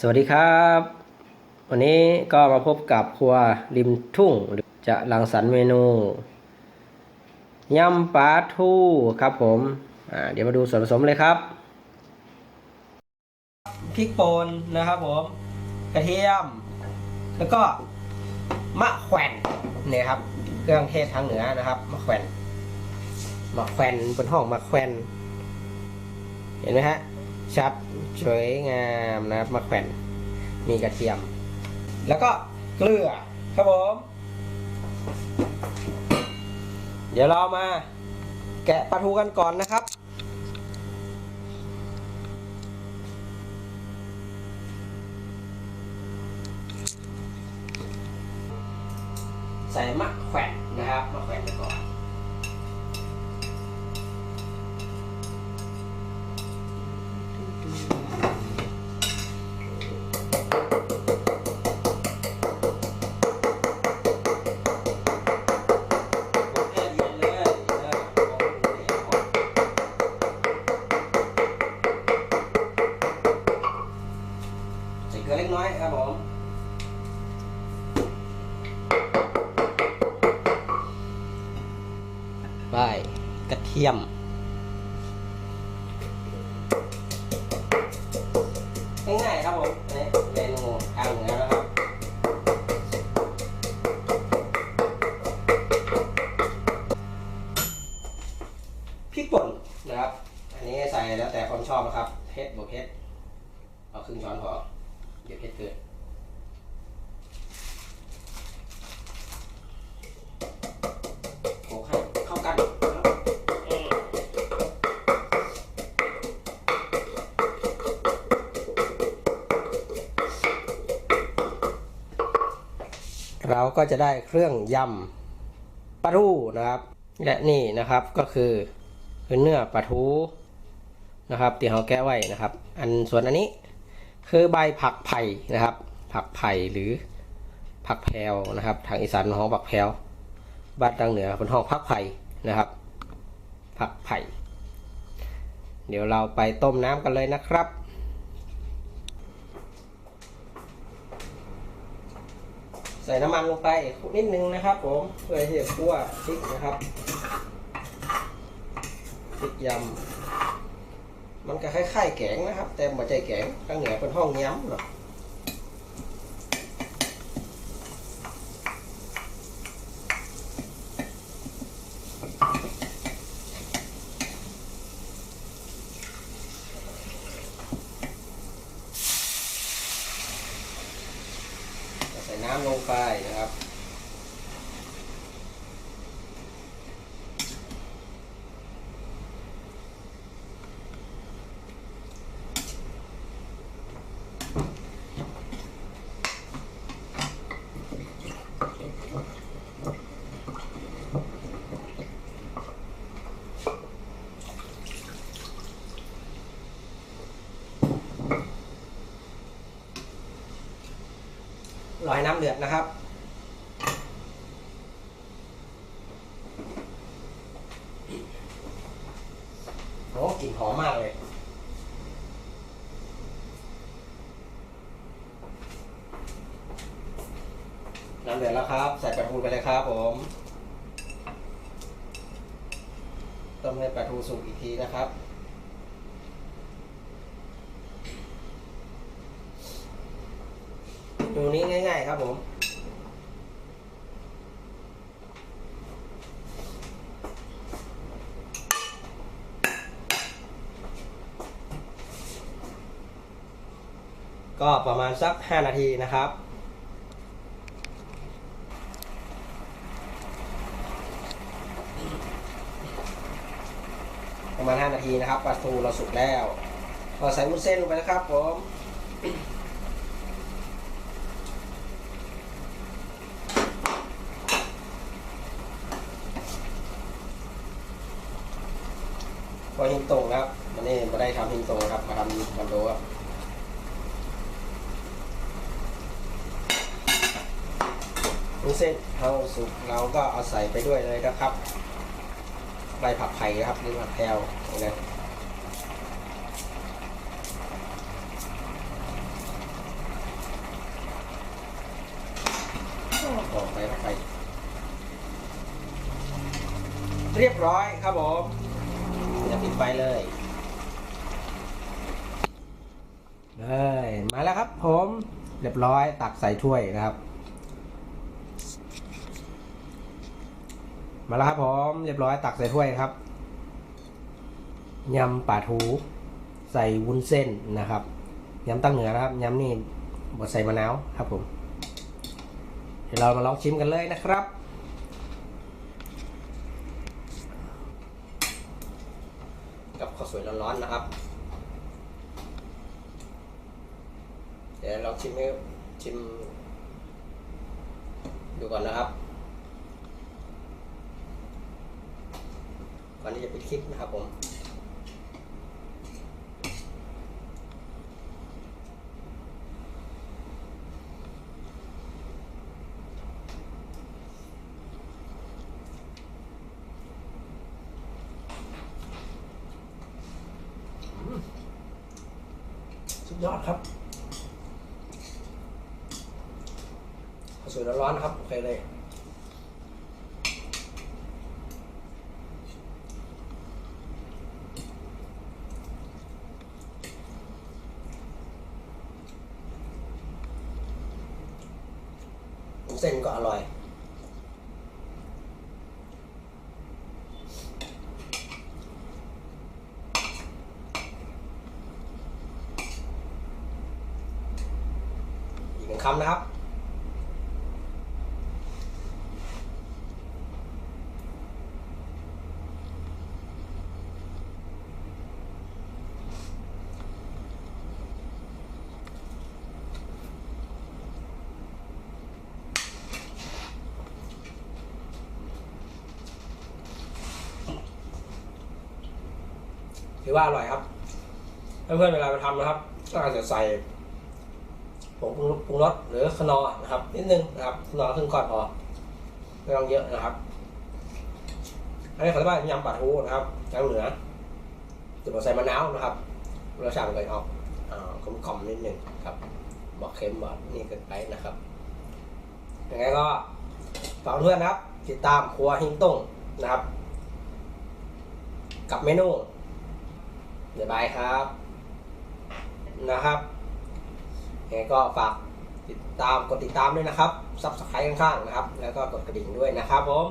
สวัสดีครับ วันนี้ก็มาพบกับครัวริมทุ่ง จะรังสรรเมนูยำปลาทูครับผมเดี๋ยวมาดูส่วนผสมเลยครับพริกป่นนะครับผม กระเทียม แล้วก็มะแขวนเนี่ยครับ เครื่องเทศทางเหนือนะครับมะแขวนมะแขวนบนห้องมะแขวนเห็นไหมฮะ ชัดสวยงามนะครับมะแขวนมีกระเทียม แล้วก็เกลือครับผม เดี๋ยวเรามาแกะปลาทูกันก่อนนะครับ ใส่มะแขวนนะครับมะแขวนไปก่อน เกลือเล็กน้อยครับผมไปกระเทียม ง่ายๆครับผมอันนี้เมนูทางเหนือนะครับพริกป่นนะครับ อันนี้ใส่แล้วแต่คนชอบนะครับเผ็ดบวกเผ็ดเอาครึ่งช้อนพอ เดี๋ยวเผ็ดเกินโขกให้เข้ากันนะครับอืมเราก็จะได้เครื่องยำปลาทูนะครับ และนี่นะครับก็คือคือเนื้อปลาทูนะครับที่เราแกะไว้นะครับ อันส่วนอันนี้ คือใบผักไผ่นะครับ ผักไผ่หรือผักแพรวนะครับ ทางอีสานห้องผักแพรวบ้านทางเหนือเป็นห้องผักไผ่นะครับ ผักไผ่ เดี๋ยวเราไปต้มน้ำกันเลยนะครับใส่น้ำมันลงไปนิดนึงนะครับผมเพื่อที่จะคั่วพริกนะครับพริกยำ มันก็คล้ายๆแกงนะครับ แต่ไม่ใช่แกงทางเหนือเป็นห้องย้ำเนาะใส่น้ำลงไปนะครับ รอให้น้ำเดือดนะครับ โอ้กลิ่นหอมมากเลย น้ำเดือดแล้วครับ ใส่ปลาทูไปเลยครับผมต้มให้ปลาทูสุกอีกทีนะครับ เมนูนี้ง่าย ๆ ครับผม ก็ประมาณสัก 5 นาทีนะครับประมาณ 5 นาทีนะครับปลาทูเราสุกแล้ว ก็ใส่มุ้นเส้นลงไปนะครับผม พอหินตรงครับมันนี่มาได้ทำหินตรงครับ มาทำคอนโดครับวุ้เส้นเท้าสุกเราก็เอาใส่ไปด้วยเลยนะครับใบผักไผ่ครับหรือผักแพลวนะออกไปเข้าไป เรียบร้อยครับผม ปิดไฟเลยเลยมาแล้วครับผมเรียบร้อยตักใส่ถ้วยนะครับ มาแล้วครับผมเรียบร้อยตักใส่ถ้วยครับยำป่าทูใส่วุ้นเส้นนะครับยำตั้งเหนือนะครับยำนี่บดใส่มะนาวครับผมเดี๋ยวเรามาลองชิมกันเลยนะครับ กับข้า วสวยร้อนๆนะครับ เดี๋ยวเราชิมให้ชิม ดูก่อนนะครับก่อนที่จะปิดคลิปนะครับผม สุดยอดครับข้าวสวยร้อนๆครับ โอเคเลย เส้นก็อร่อย อีกหนึ่ง คำนะครับ ถือว่าอร่อยครับเพื่อนๆเวลาไปทำนะครับก็อาจจะใส่ ผงปรุงรสหรือขนอนะครับ นิดนึงนะครับขนอครึ่งก้อนพอไม่ต้องเยอะนะครับอันนี้เขาเรียกว่ายำปลาทูนะครับทางเหนือจะบอกใส่มะนาวนะครับเราติมันก็ออกอ่ากลมกล่อมนิดหนึ่งครับบอกเค็มบอกนี่เกินไปนะครับยังไงก็ฝากเพื่อนนะครับ ติดตามครัวหิงต้งนะครับ กับเมนูเดี๋ยวบายครับนะครับ ยังไงก็ฝากติดตามกดติดตามด้วยนะครับซับสไครต์ข้างๆนะครับ แล้วก็กดกระดิ่งด้วยนะครับผม